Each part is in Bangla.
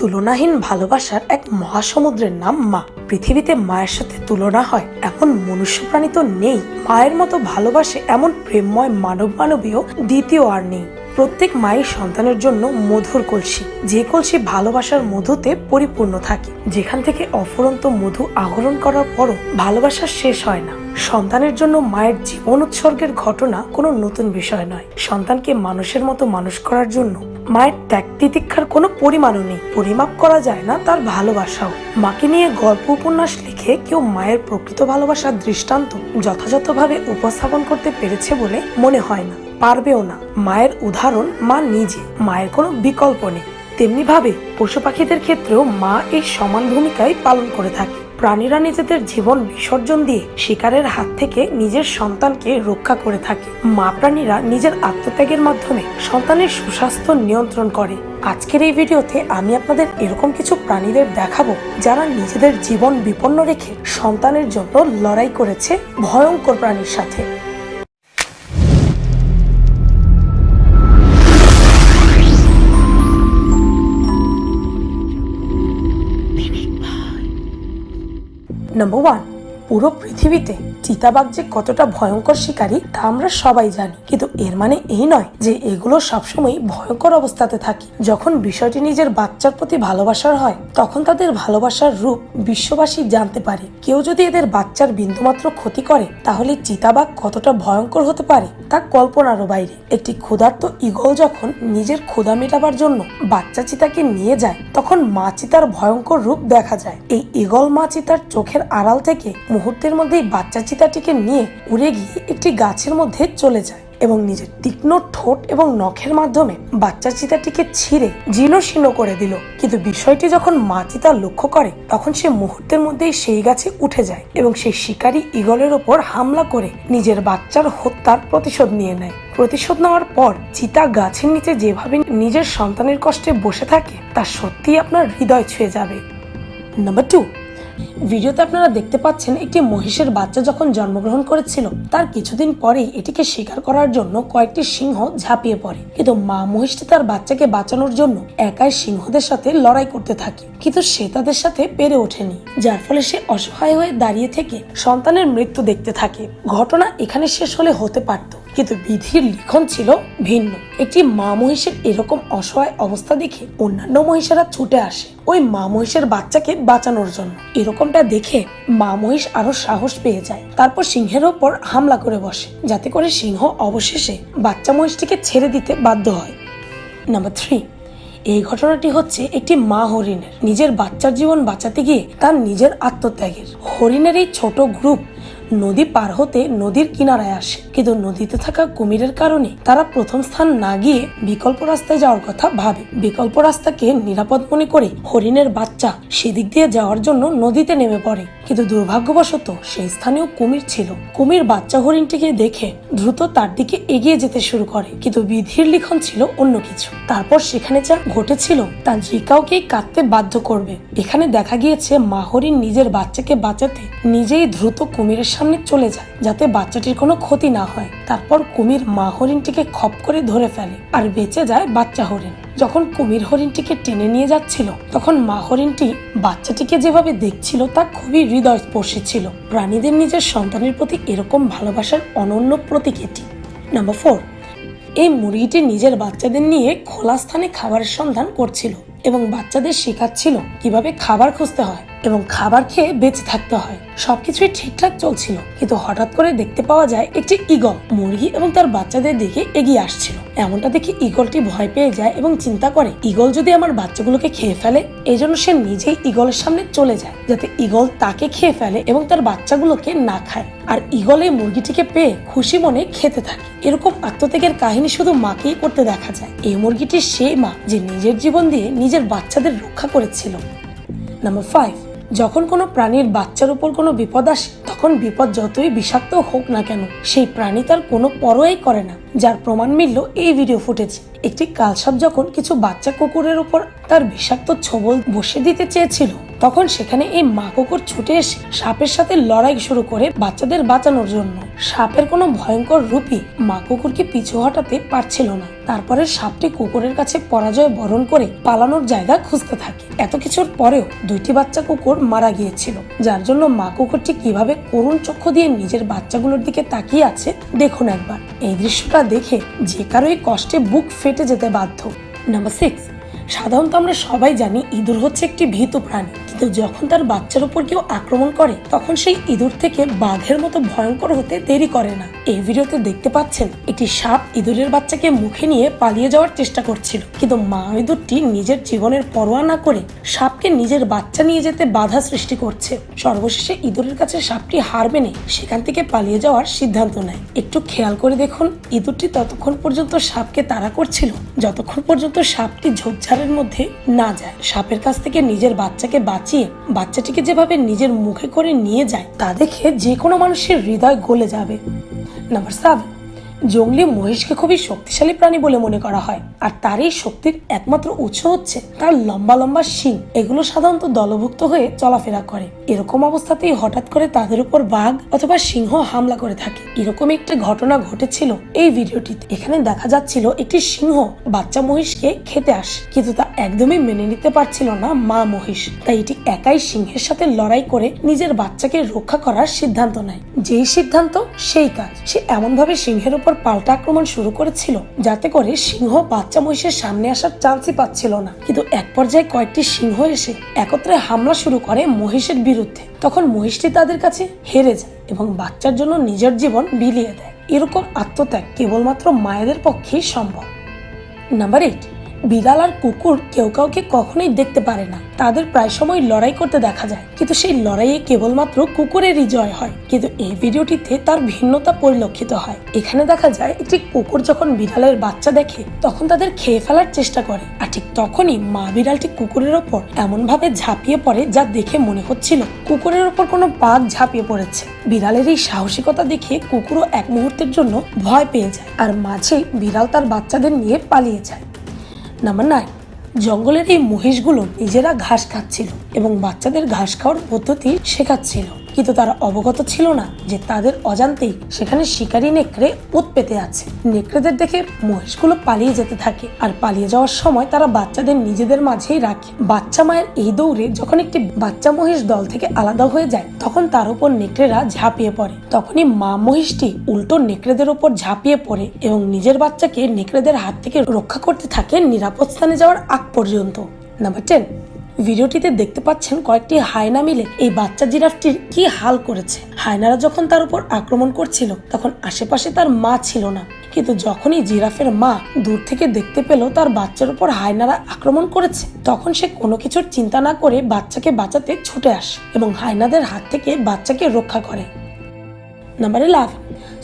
তুলনাহীন ভালোবাসার এক মহাসমুদ্রের নাম মা। পৃথিবীতে মায়ের সাথে তুলনা হয় এমন মনুষ্য প্রাণী তো নেই। মায়ের মতো ভালোবাসে এমন প্রেমময় মানব মানবীয় দ্বিতীয় আর নেই। প্রত্যেক মায়ের সন্তানের জন্য মধুর কলসি। যে কলসি ভালোবাসার মধুতে পরিপূর্ণ থাকে। যেখান থেকে অফুরন্ত মধু আহরণ করার পরও ভালোবাসা শেষ হয় না। সন্তানের জন্য মায়ের জীবন উৎসর্গের ঘটনা কোনো নতুন বিষয় নয়। সন্তানকে মানুষের মতো মানুষ করার জন্য মায়ের ত্যাগ তিতিক্ষার কোনো পরিমাণও নেই। পরিমাপ করা যায় না তার ভালোবাসাও। মাকে নিয়ে গল্প উপন্যাস লিখে কেউ মায়ের প্রকৃত ভালোবাসার দৃষ্টান্ত যথাযথভাবে উপস্থাপন করতে পেরেছে বলে মনে হয় না। পারবেও না। মায়ের উদাহরণ মা নিজে। মায়ের কোনো বিকল্প নেই। তেমনি ভাবে পশু পাখিদের ক্ষেত্রেও মা এই সমান ভূমিকাই পালন করে থাকে। প্রাণীরা নিজেদের জীবন বিসর্জন দিয়ে শিকারের হাত থেকে নিজের সন্তানকে রক্ষা করে থাকে। মা প্রাণীরা নিজের আত্মত্যাগের মাধ্যমে সন্তানের সুস্বাস্থ্য নিয়ন্ত্রণ করে। আজকের এই ভিডিওতে আমি আপনাদের এরকম কিছু প্রাণীদের দেখাবো যারা নিজেদের জীবন বিপন্ন রেখে সন্তানের জন্য লড়াই করেছে ভয়ঙ্কর প্রাণীর সাথে। নাম্বার ওয়ান পুরো পৃথিবীতে চিতাবাঘ যে কতটা ভয়ঙ্কর শিকারী তা আমরা সবাই জানি। কিন্তু এর মানে এই নয় যে এগুলো সবসময় ভয়ঙ্কর অবস্থাতে থাকে। যখন বিষয়টি নিজের বাচ্চার প্রতি ভালোবাসার হয়, তখন তাদের ভালোবাসার রূপ বিশ্ববাসী জানতে পারে। কেউ যদি এদের বাচ্চার বিন্দুমাত্র ক্ষতি করে, তাহলে চিতাবাঘ কতটা ভয়ঙ্কর হতে পারে তা কল্পনারও বাইরে। একটি ক্ষুধার্ত ইগল যখন নিজের ক্ষুধা মেটাবার জন্য বাচ্চা চিতাকে নিয়ে যায়, তখন মা চিতার ভয়ঙ্কর রূপ দেখা যায়। এই ইগল মা চিতার চোখের আড়াল থেকে মুহূর্তের মধ্যেই বাচ্চা চিতাটিকে নিয়ে উড়ে গিয়ে একটি গাছের মধ্যে চলে যায়। এবং নিজের তীক্ষ্ণ ঠোঁট এবং নখের মাধ্যমে বাচ্চা চিতাটিকে ছিঁড়ে জীর্ণ শীর্ণ করে দিল। কিন্তু বিষয়টি যখন মা চিতা লক্ষ্য করে, তখন সে মুহূর্তের মধ্যেই সেই গাছে উঠে যায় এবং সেই শিকারী ইগলের ওপর হামলা করে নিজের বাচ্চার হত্যার প্রতিশোধ নিয়ে নেয়। প্রতিশোধ নেওয়ার পর চিতা গাছের নিচে যেভাবে নিজের সন্তানের কষ্টে বসে থাকে, তা সত্যিই আপনার হৃদয় ছুঁয়ে যাবে। নাম্বার টু ভিডিওতে আপনারা দেখতে পাচ্ছেন একটি মহিষের বাচ্চা যখন জন্মগ্রহণ করেছিল, তার কিছুদিন পরেই এটিকে শিকার করার জন্য কয়েকটি সিংহ ঝাঁপিয়ে পড়ে। কিন্তু মা মহিষটি তার বাচ্চাকে বাঁচানোর জন্য একাই সিংহদের সাথে লড়াই করতে থাকে। কিন্তু সে তাদের সাথে পেরে ওঠেনি, যার ফলে সে অসহায় হয়ে দাঁড়িয়ে থেকে সন্তানের মৃত্যু দেখতে থাকে। ঘটনা এখানে শেষ হলে হতে পারত। কিন্তু বিধির লিখন ছিল ভিন্ন। একটি মা মহিষের এরকম অসহায় অবস্থা দেখে অন্যান্য মহিষেরা ছুটে আসে ওই মা মহিষের বাচ্চাকে বাঁচানোর জন্য। এরকমটা দেখে মা মহিষ আরও সাহস পেয়ে যায়। তারপর সিংহের ওপর হামলা করে বসে। যাতে করে সিংহ অবশেষে বাচ্চা মহিষটিকে ছেড়ে দিতে বাধ্য হয়। নাম্বার থ্রি, এই ঘটনাটি হচ্ছে একটি মা হরিণের। নিজের বাচ্চার জীবন বাঁচাতে গিয়ে তার নিজের আত্মত্যাগের। হরিণের এই ছোট গ্রুপ নদী পার হতে নদীর কিনারায় আসে। কিন্তু নদীতে থাকা কুমিরের কারণে তারা প্রথম স্থান না গিয়ে বিকল্প রাস্তায় যাওয়ার কথা ভাবে। বিকল্প রাস্তাকে নিরাপদ মনে করে হরিণের বাচ্চা সেদিক দিয়ে যাওয়ার জন্য নদীতে নেমে পড়ে। কিন্তু দুর্ভাগ্যবশত সেই স্থানেও কুমির ছিল। কুমির বাচ্চা হরিণটিকে দেখে দ্রুত তার দিকে এগিয়ে যেতে শুরু করে। কিন্তু বিধির লিখন ছিল অন্য কিছু। তারপর সেখানে যা ঘটেছিল তা কাউকেই কাঁদতে বাধ্য করবে। এখানে দেখা গিয়েছে মা হরিণ নিজের বাচ্চাকে বাঁচাতে নিজেই দ্রুত কুমিরের সামনে চলে যায়, যাতে বাচ্চাটির কোনো ক্ষতি না হয়। তারপর কুমির মা হরিণটিকে খপ করে ধরে ফেলে আর বেঁচে যায় বাচ্চা হরিণ। যখন কুমির হরিণটিকে টেনে নিয়ে যাচ্ছিল, তখন মা হরিণটি বাচ্চাটিকে যেভাবে দেখছিল তা খুবই হৃদয়স্পর্শী ছিল। প্রাণীদের নিজের সন্তানের প্রতি এরকম ভালোবাসার অনন্য প্রতীক এটি। নাম্বার ফোর এই মুরগিটি নিজের বাচ্চাদের নিয়ে খোলা স্থানে খাবারের সন্ধান করছিল এবং বাচ্চাদের শেখাচ্ছিল কীভাবে খাবার খুঁজতে হয়। এবং খাবার খেয়ে বেঁচে থাকতে হয়। সবকিছুই ঠিকঠাক চলছিল, কিন্তু হঠাৎ করে দেখতে পাওয়া যায় একটি ইগল মুরগি এবং তার বাচ্চাদের দিকে এগিয়ে আসছিল। এমনটা দেখে ইগলটি ভয় পেয়ে যায় এবং চিন্তা করে ইগল যদি আমার বাচ্চাগুলোকে খেয়ে ফেলে এই জন্য সে নিজেই ইগলের সামনে চলে যায়, যাতে ইগল তাকে খেয়ে ফেলে এবং তার বাচ্চাগুলোকে না খায়। আর ইগল এই মুরগিটিকে পেয়ে খুশি মনে খেতে থাকে। এরকম আত্মত্যাগের কাহিনী শুধু মাকেই করতে দেখা যায়। এই মুরগিটি সেই মা, যে নিজের জীবন দিয়ে নিজের বাচ্চাদের রক্ষা করেছিল। নাম্বার ফাইভ যখন কোনো প্রাণীর বাচ্চার উপর কোনো বিপদ আসে, তখন বিপদ যতই বিষাক্ত হোক না কেন, সেই প্রাণী তার কোনো পরোয়াই করে না। যার প্রমাণ মিলল এই ভিডিও ফুটেজে একটি কালসাপ যখন কিছু বাচ্চা কুকুরের উপর তার বিষাক্ত ছবল বসে দিতে চেয়েছিল তখন সেখানে এই মা কুকুর ছুটে এসে সাপের সাথে লড়াই শুরু করে বাচ্চাদের বাঁচানোর জন্য। সাপের কোনো ভয়ঙ্কর রূপই মা কুকুরকে পিছু হটাতে পারছিল না। তারপরে সাপটি কুকুরের কাছে পরাজয় বরণ করে পালানোর জায়গা খুঁজতে থাকে। এত কিছুর পরেও দুইটি বাচ্চা কুকুর মারা গিয়েছিল। যার জন্য মা কুকুরটি কীভাবে করুণ চক্ষু দিয়ে নিজের বাচ্চাগুলোর দিকে তাকিয়ে আছে, দেখুন একবার। এই দৃশ্যটা দেখে যে কারোই কষ্টে বুক ফেটে যেতে বাধ্য। Number six. সাধারণত আমরা সবাই জানি ইঁদুর হচ্ছে একটি ভীতু প্রাণী। কিন্তু যখন তার বাচ্চার উপর কেউ আক্রমণ করে, তখন সেই ইঁদুর থেকে বাঘের মতো ভয়ঙ্কর হতে দেরি করে না। এই ভিডিওতে দেখতে পাচ্ছেন, একটি সাপ ইঁদুরের বাচ্চাকে মুখে নিয়ে পালিয়ে যাওয়ার চেষ্টা করছিল। কিন্তু মা ইঁদুরটি নিজের জীবনের পরোয়া না করে সাপকে নিজের বাচ্চা নিয়ে যেতে বাধা সৃষ্টি করছে। সর্বশেষে ইঁদুরের কাছে সাপটি হার মেনে সেখান থেকে পালিয়ে যাওয়ার সিদ্ধান্ত নেয়। একটু খেয়াল করে দেখুন, ইঁদুরটি ততক্ষণ পর্যন্ত সাপকে তাড়া করছিল, যতক্ষণ পর্যন্ত সাপটি ঝোপঝাড়ের মধ্যে না যায়। সাপের কাছ থেকে নিজের বাচ্চাকে বাঁচিয়ে বাচ্চাটিকে যেভাবে নিজের মুখে করে নিয়ে যায়, তা দেখে যে কোনো মানুষের হৃদয় গলে যাবে। নাম্বার সেভেন জঙ্গলি মহিষকে খুবই শক্তিশালী প্রাণী বলে মনে করা হয়। আর তার এই শক্তির একমাত্র উৎস হচ্ছে তার লম্বা লম্বা শিং। এগুলো সাধারণত দলভুক্ত হয়ে চলাফেরা করে। এরকম অবস্থাতেই হঠাৎ করে তাদের উপর বাঘ অথবা সিংহ হামলা করে থাকে। এরকম একটি ঘটনা ঘটেছিল এই ভিডিওটিতে। এখানে দেখা যাচ্ছিল একটি সিংহ বাচ্চা মহিষকে খেতে আসে, কিন্তু তা একদমই মেনে নিতে পারছিল না মা মহিষ। তাই এটি একাই সিংহের সাথে লড়াই করে নিজের বাচ্চাকে রক্ষা করার সিদ্ধান্ত নেয়। যেই সিদ্ধান্ত, সেই কাজ। সে এমন ভাবে সিংহের উপর পাল্টা আক্রমণ শুরু করেছিল, যাতে করে সিংহ বাচ্চা মহিষের সামনে আসার চান্সই পাচ্ছিল না। কিন্তু এক পর্যায়ে কয়েকটি সিংহ এসে একত্রে হামলা শুরু করে মহিষের বিরুদ্ধে। তখন মহিষটি তাদের কাছে হেরে যায় এবং বাচ্চার জন্য নিজের জীবন বিলিয়ে দেয়। এরকম আত্মত্যাগ কেবলমাত্র মায়েদের পক্ষেই সম্ভব। নাম্বার এইট বিড়াল আর কুকুর কেউ কাউকে কখনোই দেখতে পারে না। তাদের প্রায় সময় লড়াই করতে দেখা যায়। কিন্তু সেই লড়াইয়ে কেবলমাত্র কুকুরেরই জয় হয়। কিন্তু এই ভিডিওটিতে তার ভিন্নতা পরিলক্ষিত হয়। এখানে দেখা যায় একটি কুকুর যখন বিড়ালের বাচ্চা দেখে, তখন তাদের খেয়ে ফেলার চেষ্টা করে। আর ঠিক তখনই মা বিড়ালটি কুকুরের ওপর এমন ভাবে ঝাঁপিয়ে পড়ে যা দেখে মনে হচ্ছিল কুকুরের ওপর কোনো বাঘ ঝাঁপিয়ে পড়েছে। বিড়ালের এই সাহসিকতা দেখে কুকুরও এক মুহূর্তের জন্য ভয় পেয়ে যায়। আর মাঝে বিড়াল তার বাচ্চাদের নিয়ে পালিয়ে যায়। নাম্বার নাইন জঙ্গলের এই মহিষগুলো নিজেরা ঘাস খাচ্ছিল এবং বাচ্চাদের ঘাস খাওয়ার পদ্ধতি শেখাচ্ছিল। কিন্তু তারা অবগত ছিল না যে তাদের অজান্তেই সেখানে শিকারী নেকড়ে উৎ পেতে আছে। নেকড়েদের দেখে মহিষগুলো পালিয়ে যেতে থাকে আর পালিয়ে যাওয়ার সময় তারা বাচ্চাদের নিজেদের মাঝেই রাখে। বাচ্চা মায়ের এই দৌড়ে যখন একটি বাচ্চা মহিষ দল থেকে আলাদা হয়ে যায়, তখন তার উপর নেকড়েরা ঝাঁপিয়ে পড়ে। তখনই মা মহিষটি উল্টো নেকড়েদের ওপর ঝাঁপিয়ে পড়ে এবং নিজের বাচ্চাকে নেকড়েদের হাত থেকে রক্ষা করতে থাকে নিরাপদ স্থানে যাওয়ার আগ পর্যন্ত। নাম্বার টেন ভিডিওটিতে দেখতে পাচ্ছেন কয়েকটি হায়না মিলে এই বাচ্চা জিরাফটির কি হাল করেছে। হায়নারা যখন তার উপর আক্রমণ করছিল, তখন আশেপাশে তার মা ছিল না। কিন্তু যখনই জিরাফের মা দূর থেকে দেখতে পেল তার বাচ্চার উপর হায়নারা আক্রমণ করেছে, তখন সে কোনো কিছুর চিন্তা না করে বাচ্চাকে বাঁচাতে ছুটে আসে এবং হায়নাদের হাত থেকে বাচ্চাকে রক্ষা করে। নাম্বার ইলেভেন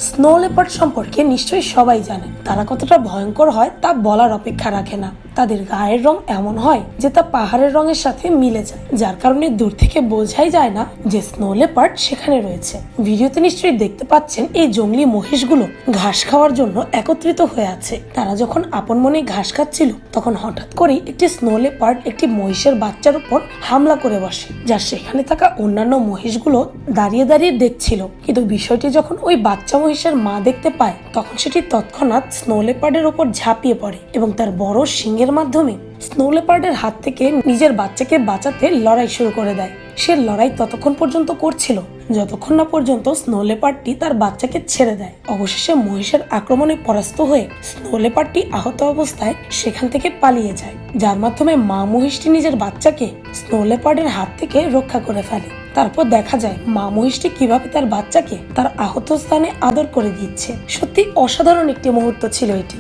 স্নো লেপার্ড সম্পর্কে নিশ্চয়ই সবাই জানে। তারা কতটা ভয়ঙ্কর হয় তা বলার অপেক্ষা রাখে না। তাদের গায়ের রং এমন হয় যে তা পাহাড়ের রঙের সাথে মিলে যায়, যার কারণে দূর থেকে বোঝাই যায় না যে স্নো লেপার্ড সেখানে রয়েছে। ভিডিওতে নিশ্চয়ই দেখতে পাচ্ছেন এই জঙ্গলি মহিষগুলো ঘাস খাওয়ার জন্য একত্রিত হয়ে আছে। তারা যখন আপন মনে ঘাস খাচ্ছিল, তখন হঠাৎ করেই একটি স্নো লেপার্ড একটি মহিষের বাচ্চার উপর হামলা করে বসে, যা সেখানে থাকা অন্যান্য মহিষগুলো দাঁড়িয়ে দাঁড়িয়ে দেখছিল। কিন্তু বিষয়টি যখন ওই বাচ্চা মহিষের মা দেখতে পায়, তখন সেটি তৎক্ষণাৎ স্নো লেপার্ডের ওপর ঝাঁপিয়ে পড়ে এবং তার বড় সিংহের মাধ্যমে স্নো লেপার্ডের হাত থেকে নিজের বাচ্চাকে বাঁচাতে লড়াই শুরু করে দেয়। সে লড়াই ততক্ষণ পর্যন্ত করছিল, যতক্ষণ না পর্যন্ত স্নো লেপার্ডটি তার বাচ্চাকে ছেড়ে দেয়। অবশেষে মহিষের আক্রমণে পরাস্ত হয়ে স্নো লেপার্ডটি আহত অবস্থায় সেখান থেকে পালিয়ে যায়, যার মাধ্যমে মা মহিষটি নিজের বাচ্চাকে স্নো লেপার্ডের হাত থেকে রক্ষা করে ফেলে। তারপর দেখা যায়, মা মহিষটি কীভাবে তার বাচ্চাকে তার আহত স্থানে আদর করে দিচ্ছে। সত্যি অসাধারণ একটি মুহূর্ত ছিল এটি।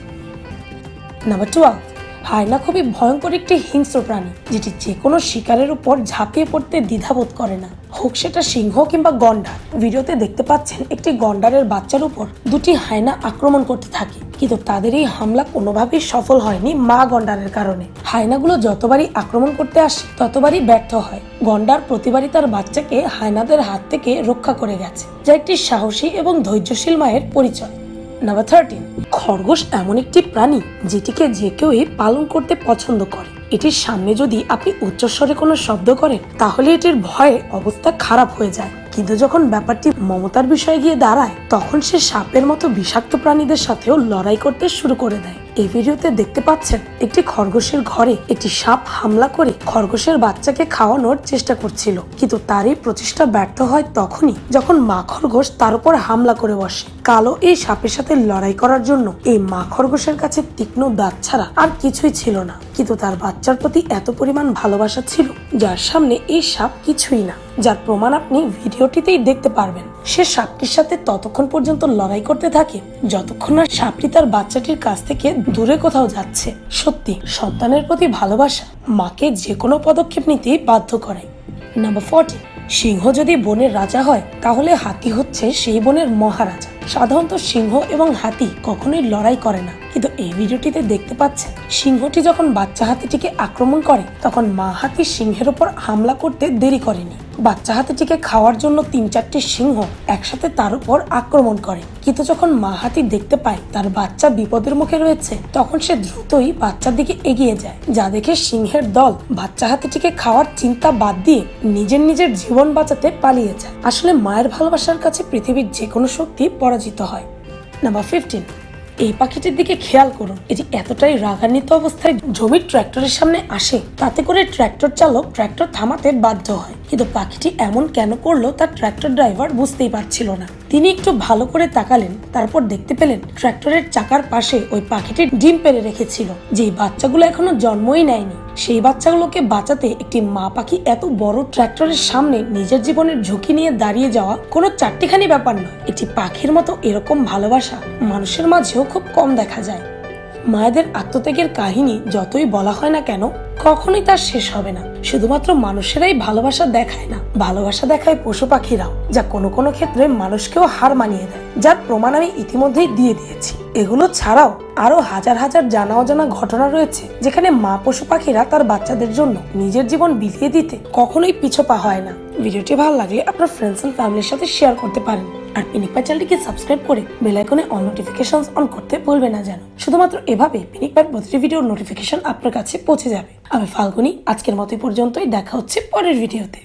নাম্বার টুয়েলভ হায়না খুবই ভয়ঙ্কর একটি হিংস্র প্রাণী, যেটি যে কোনো শিকারের উপর ঝাঁপিয়ে পড়তে দ্বিধাবোধ করে না। হোক সেটা সিংহ কিংবা গন্ডার, ভিডিওতে দেখতে পাচ্ছেন একটি গন্ডারের বাচ্চার উপর দুটি হায়না আক্রমণ করতে থাকে, কিন্তু তাদের এই হামলা কোনোভাবেই সফল হয়নি মা গন্ডারের কারণে। হায়নাগুলো যতবারই আক্রমণ করতে আসে, ততবারই ব্যর্থ হয়। গন্ডার প্রতিবারই তার বাচ্চাকে হায়নাদের হাত থেকে রক্ষা করে গেছে, যা একটি সাহসী এবং ধৈর্যশীল মায়ের পরিচয়। নাম্বার থার্টিন খরগোশ এমন একটি প্রাণী যেটিকে যে কেউই পালন করতে পছন্দ করে। এটির সামনে যদি আপনি উচ্চস্বরে কোনো শব্দ করেন, তাহলে এটির ভয়ে অবস্থা খারাপ হয়ে যায়। কিন্তু যখন ব্যাপারটি মমতার বিষয়ে গিয়ে দাঁড়ায়, তখন সে সাপের মতো বিষাক্ত প্রাণীদের সাথেও লড়াই করতে শুরু করে দেয়। এই ভিডিওতে দেখতে পাচ্ছেন একটি খরগোশের ঘরে একটি সাপ হামলা করে খরগোশের বাচ্চাকে খাওয়ানোর চেষ্টা করছিল। কিন্তু তার এই প্রচেষ্টা ব্যর্থ হয় তখনই যখন মা খরগোশ তার উপর হামলা করে বসে। কালো এই সাপের সাথে লড়াই করার জন্য এই মা খরগোশের কাছে তীক্ষ্ণ দাঁত ছাড়া আর কিছুই ছিল না। কিন্তু তার বাচ্চার প্রতি এত পরিমাণ ভালোবাসা ছিল যার সামনে এই সাপ কিছুই না। যার প্রমাণ আপনি ভিডিওটিতেই দেখতে পারবেন। সে সাপটির সাথে ততক্ষণ পর্যন্ত লড়াই করতে থাকে, যতক্ষণ না সাপটি তার বাচ্চাটির কাছ থেকে দূরে কোথাও যাচ্ছে। সত্যি, সন্তানের প্রতি ভালোবাসা মাকে যে কোনো পদক্ষেপ নিতে বাধ্য করে। নাম্বার ফর্টি সিংহ যদি বনের রাজা হয়, তাহলে হাতি হচ্ছে সেই বনের মহারাজা। সাধারণত সিংহ এবং হাতি কখনোই লড়াই করে না। কিন্তু এই ভিডিওটিতে দেখতে পাচ্ছেন, সিংহটি যখন বাচ্চা হাতিটিকে আক্রমণ করে, তখন মা হাতি সিংহের উপর হামলা করতে দেরি করেনি। বাচ্চা হাতিটিকে খাওয়ার জন্য তিন চারটি সিংহ একসাথে তার উপর আক্রমণ করে। কিন্তু যখন মা হাতি দেখতে পায় তার বাচ্চা বিপদের মুখে রয়েছে, তখন সে দ্রুতই বাচ্চার দিকে এগিয়ে যায়। যা দেখে সিংহের দল বাচ্চা হাতিটিকে খাওয়ার চিন্তা বাদ দিয়ে নিজের নিজের জীবন বাঁচাতে পালিয়ে যায়। আসলে মায়ের ভালোবাসার কাছে পৃথিবীর যে কোনো শক্তি পরাজিত হয়। নাম্বার ফিফটিন এই পাখিটির দিকে খেয়াল করুন। এটি এতটাই রাগান্বিত অবস্থায় জমির ট্র্যাক্টরের সামনে আসে, তাতে করে ট্র্যাক্টর চালক ট্র্যাক্টর থামাতে বাধ্য হয়। কিন্তু পাখিটি এমন কেন করল তার ট্র্যাক্টর ড্রাইভার বুঝতেই পারছিল না। তিনি একটু ভালো করে তাকালেন, তারপর দেখতে পেলেন ট্র্যাক্টরের চাকার পাশে ওই পাখিটি ডিম পেড়ে রেখেছিল, যেই বাচ্চাগুলো এখনও জন্মই নেয়নি। সেই বাচ্চাগুলোকে বাঁচাতে একটি মা পাখি এত বড় ট্র্যাক্টরের সামনে নিজের জীবনের ঝুঁকি নিয়ে দাঁড়িয়ে যাওয়া কোনো চারটিখানি ব্যাপার নয়। একটি পাখির মতো এরকম ভালোবাসা মানুষের মাঝেও খুব কম দেখা যায়। মায়েদের আত্মত্যাগের কাহিনী যতই বলা হয় না কেন, কখনোই তার শেষ হবে না। শুধুমাত্র মানুষেরাই ভালোবাসা দেখায় না। ভালোবাসা দেখায় পশু পাখিরাও, যা কোনো কোনো ক্ষেত্রে মানুষকেও হার মানিয়ে দেয়। যার প্রমাণ আমি ইতিমধ্যেই দিয়ে দিয়েছি। এগুলো ছাড়াও আরও হাজার হাজার জানা অজানা ঘটনা রয়েছে, যেখানে মা পশু পাখিরা তার বাচ্চাদের জন্য নিজের জীবন বিলিয়ে দিতে কখনোই পিছপা হয় না। ভিডিওটি ভালো লাগলে আপনার ফ্রেন্ডস এন্ড ফ্যামিলির সাথে শেয়ার করতে পারেন। আর পিনিকপা চ্যানেলটিকে সাবস্ক্রাইব করে বেল আইকনে অন নোটিফিকেশন অন করতে ভুলবেন না যেন। শুধুমাত্র এভাবে পিনিকপার প্রতিটি ভিডিওর নোটিফিকেশন আপনার কাছে পৌঁছে যাবে। আমি ফাল্গুনি, আজকের মতো পর্যন্তই। দেখা হচ্ছে পরের ভিডিওতে